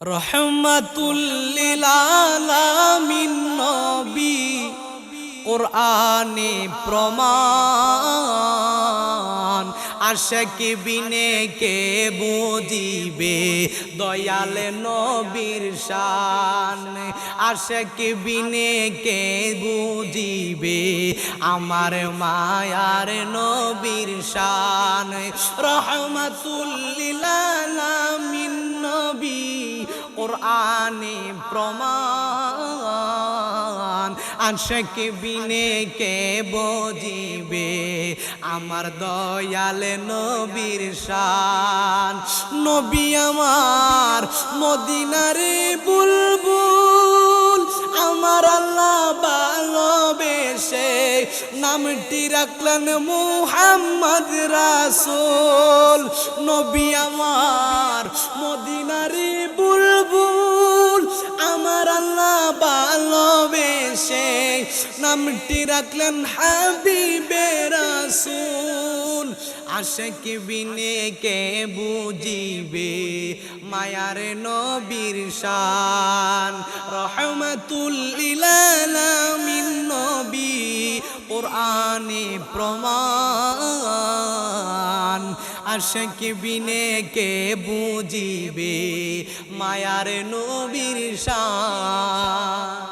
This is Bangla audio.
রহমাতুল্লিল আলামিন নবী, কোরআনে প্রমাণ। আশাক বিনে কে বুঝিবে? দয়াল নবীর শান। আশাক বিনে কে বুঝিবে? আমার মায়ার নবীর শান। রহমাতুল্লিল আলামিন নবী কোরআনে প্রমাণ। আশাক বিনে কে বজিবে? আমার দয়াল নবীর শান। নবী আমার মদিনারে বুলবুল। আমার আল্লাহ ভালোবেসে নামটি রাখলেন মুহাম্মদ রাসূল। নবী আমার মদিনারি নামটি রাখলেন হাবিবে রাসূল। আশেক বিনে কে বুঝিবে? মায়ার নবীর শান। রহমাতুল ইলালামিন নবী, কোরআনে প্রমাণ। আশেক বিনে কে বুঝিবে? মায়ার নবীর শান।